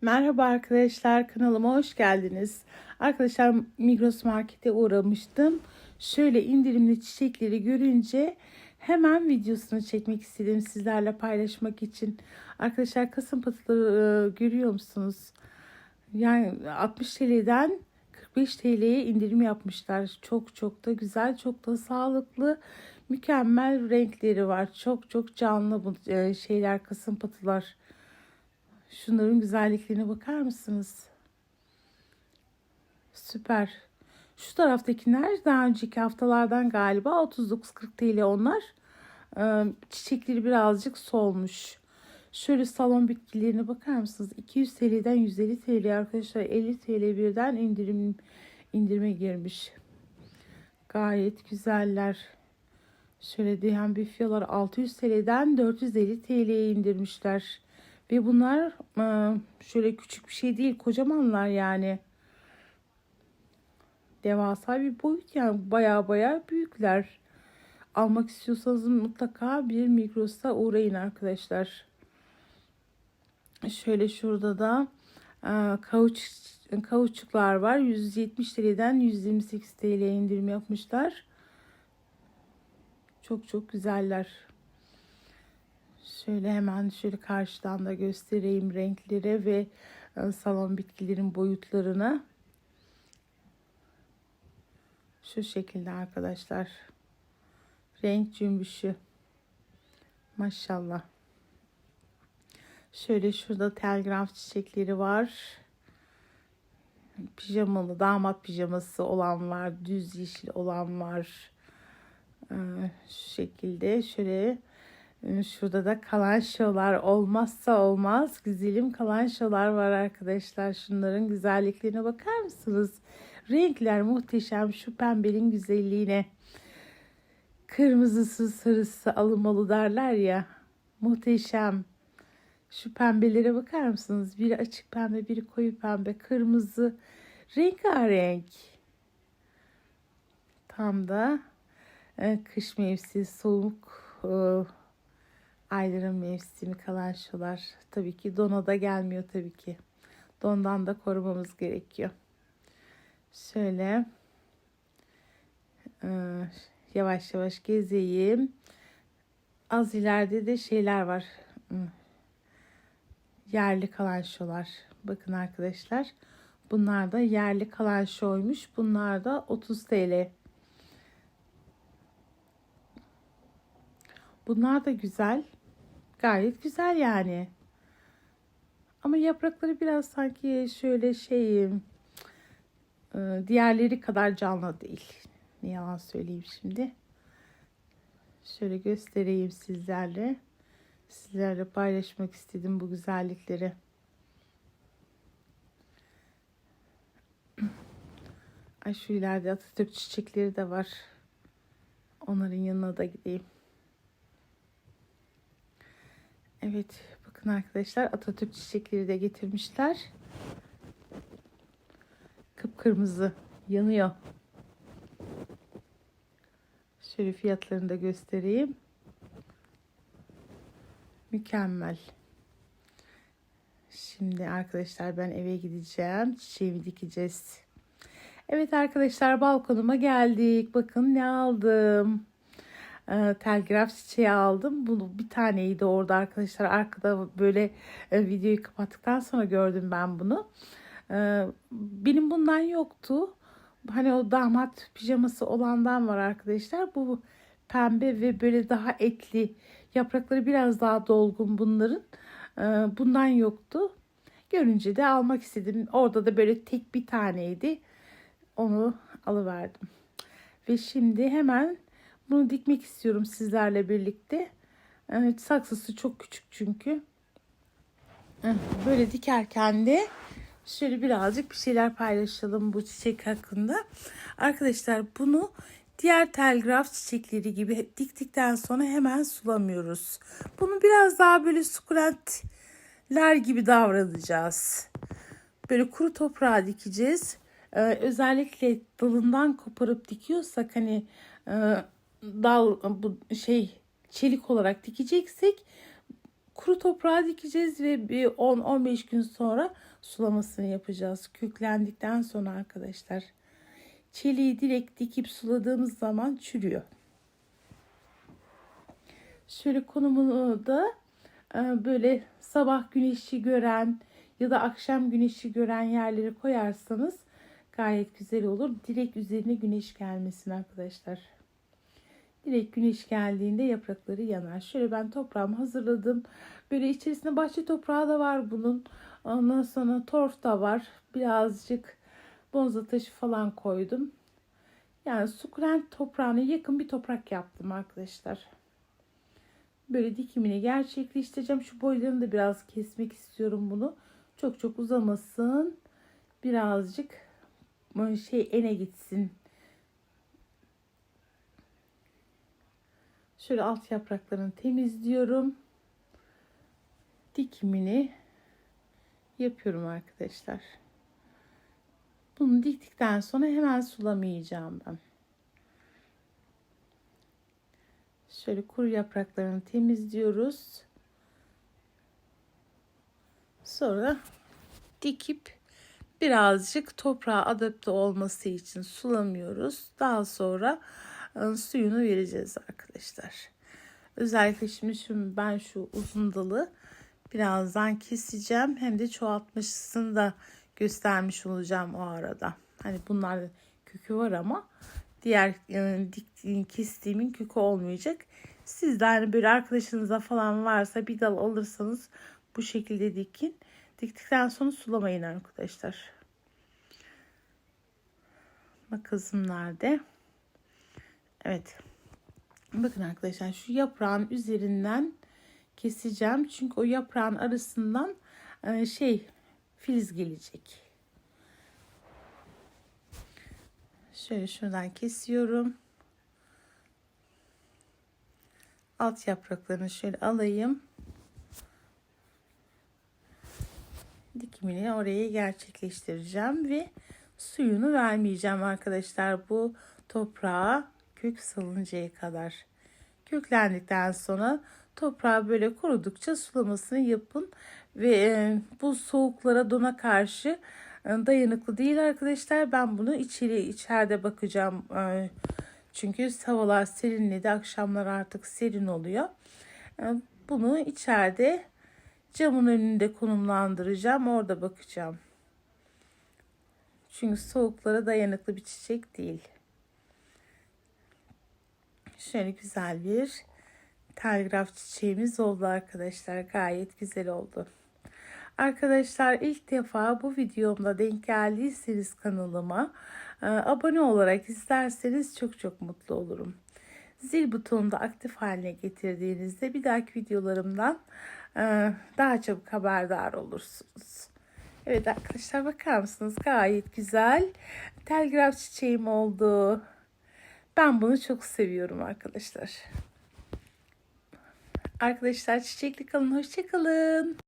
Merhaba arkadaşlar kanalıma hoş geldiniz. Arkadaşlar Migros Market'e uğramıştım. Şöyle indirimli çiçekleri görünce hemen videosunu çekmek istedim sizlerle paylaşmak için. Arkadaşlar kasım patıları e, görüyor musunuz? Yani 60 TL'den 45 TL'ye indirim yapmışlar. Çok çok da güzel, çok da sağlıklı, mükemmel renkleri var. Çok çok canlı bu e, şeyler kasım patılar. Şunların güzelliklerine bakar mısınız? Süper. Şu taraftakiler daha önceki haftalardan galiba 39-40 TL onlar. Ee, çiçekleri birazcık solmuş. Şöyle salon bitkilerine bakar mısınız? 200 TL'den 150 TL arkadaşlar 50 TL birden indirim indirime girmiş. Gayet güzeller. Şöyle diyen bifyalar 600 TL'den 450 TL'ye indirmişler. Ve bunlar e, şöyle küçük bir şey değil. Kocamanlar yani. Devasa bir boyut yani. Baya baya büyükler. Almak istiyorsanız mutlaka bir Migros'a uğrayın arkadaşlar. Şöyle şurada da e, kauç, kauçuklar var. 170 TL'den 128 TL indirim yapmışlar. Çok çok güzeller. Şöyle hemen şöyle karşıdan da göstereyim renkleri ve e, salon bitkilerin boyutlarını. Şu şekilde arkadaşlar. Renk cümbüşü. Maşallah. Şöyle şurada telgraf çiçekleri var. Pijamalı damat pijaması olan var. Düz yeşil olan var. Ee, şu şekilde şöyle Şurada da kalanşolar olmazsa olmaz. Güzelim kalanşolar var arkadaşlar. Şunların güzelliklerine bakar mısınız? Renkler muhteşem. Şu pembenin güzelliğine. Kırmızısı sarısı alınmalı derler ya. Muhteşem. Şu pembelere bakar mısınız? Biri açık pembe, biri koyu pembe, kırmızı. Rengarenk. Tam da e, kış mevsimi soğuk e, ayların mevsimi kalan şular. Tabii ki dona da gelmiyor tabii ki. Dondan da korumamız gerekiyor. Şöyle e, yavaş yavaş gezeyim. Az ileride de şeyler var. Yerli kalan şolar. Bakın arkadaşlar. Bunlar da yerli kalan şoymuş. Bunlar da 30 TL. Bunlar da güzel. Gayet güzel yani. Ama yaprakları biraz sanki şöyle şey diğerleri kadar canlı değil. Ne yalan söyleyeyim şimdi. Şöyle göstereyim sizlerle. Sizlerle paylaşmak istedim bu güzellikleri. Ay şu ileride Atatürk çiçekleri de var. Onların yanına da gideyim. Evet bakın arkadaşlar Atatürk çiçekleri de getirmişler. Kıpkırmızı yanıyor. Şöyle fiyatlarını da göstereyim. Mükemmel. Şimdi arkadaşlar ben eve gideceğim. Çiçeğimi dikeceğiz. Evet arkadaşlar balkonuma geldik. Bakın ne aldım e, telgraf çiçeği aldım. Bunu bir taneydi orada arkadaşlar. Arkada böyle e, videoyu kapattıktan sonra gördüm ben bunu. E, benim bundan yoktu. Hani o damat pijaması olandan var arkadaşlar. Bu pembe ve böyle daha etli. Yaprakları biraz daha dolgun bunların. Bundan yoktu. Görünce de almak istedim. Orada da böyle tek bir taneydi. Onu alıverdim. Ve şimdi hemen bunu dikmek istiyorum sizlerle birlikte. Evet, saksısı çok küçük çünkü. Böyle dikerken de şöyle birazcık bir şeyler paylaşalım bu çiçek hakkında. Arkadaşlar bunu diğer telgraf çiçekleri gibi diktikten sonra hemen sulamıyoruz. Bunu biraz daha böyle sukulentler gibi davranacağız. Böyle kuru toprağa dikeceğiz. Ee, özellikle dalından koparıp dikiyorsak hani e, dal bu şey çelik olarak dikeceksek kuru toprağa dikeceğiz ve bir 10-15 gün sonra sulamasını yapacağız. Köklendikten sonra arkadaşlar. Çeliği direkt dikip suladığımız zaman çürüyor. Şöyle konumunu da e, böyle sabah güneşi gören ya da akşam güneşi gören yerleri koyarsanız gayet güzel olur. Direkt üzerine güneş gelmesin arkadaşlar. Direkt güneş geldiğinde yaprakları yanar. Şöyle ben toprağımı hazırladım. Böyle içerisinde bahçe toprağı da var bunun. Ondan sonra torf da var. Birazcık bonza taşı falan koydum. Yani sukulent toprağına yakın bir toprak yaptım arkadaşlar. Böyle dikimini gerçekleştireceğim. Şu boylarını da biraz kesmek istiyorum bunu. Çok çok uzamasın. Birazcık şey ene gitsin. Şöyle alt yapraklarını temizliyorum. Dikimini yapıyorum arkadaşlar. Bunu diktikten sonra hemen sulamayacağım ben. Şöyle kuru yapraklarını temizliyoruz. Sonra dikip birazcık toprağa adapte olması için sulamıyoruz. Daha sonra suyunu vereceğiz arkadaşlar. Özellikle şimdi, şimdi ben şu uzun dalı birazdan keseceğim. Hem de çoğaltmışsını da göstermiş olacağım o arada. Hani bunlar kökü var ama diğer yani dik, kestiğimin kökü olmayacak. Siz de hani böyle arkadaşınıza falan varsa bir dal alırsanız bu şekilde dikin. Diktikten sonra sulamayın arkadaşlar. Makasım nerede? Evet. Bakın arkadaşlar şu yaprağın üzerinden keseceğim. Çünkü o yaprağın arasından şey filiz gelecek. Şöyle şuradan kesiyorum. Alt yapraklarını şöyle alayım. Dikimini oraya gerçekleştireceğim ve suyunu vermeyeceğim arkadaşlar bu toprağa kök salıncaya kadar. Köklendikten sonra toprağı böyle kurudukça sulamasını yapın ve e, bu soğuklara dona karşı e, dayanıklı değil arkadaşlar. Ben bunu içeri içeride bakacağım. E, çünkü havalar serinledi. Akşamlar artık serin oluyor. Bunu içeride camın önünde konumlandıracağım. Orada bakacağım. Çünkü soğuklara dayanıklı bir çiçek değil. Şöyle güzel bir telgraf çiçeğimiz oldu arkadaşlar. Gayet güzel oldu. Arkadaşlar ilk defa bu videomda denk geldiyseniz kanalıma e, abone olarak izlerseniz çok çok mutlu olurum. Zil butonunu da aktif haline getirdiğinizde bir dahaki videolarımdan e, daha çabuk haberdar olursunuz. Evet arkadaşlar bakar mısınız? Gayet güzel. Telgraf çiçeğim oldu. Ben bunu çok seviyorum arkadaşlar. Arkadaşlar çiçekli kalın. Hoşçakalın.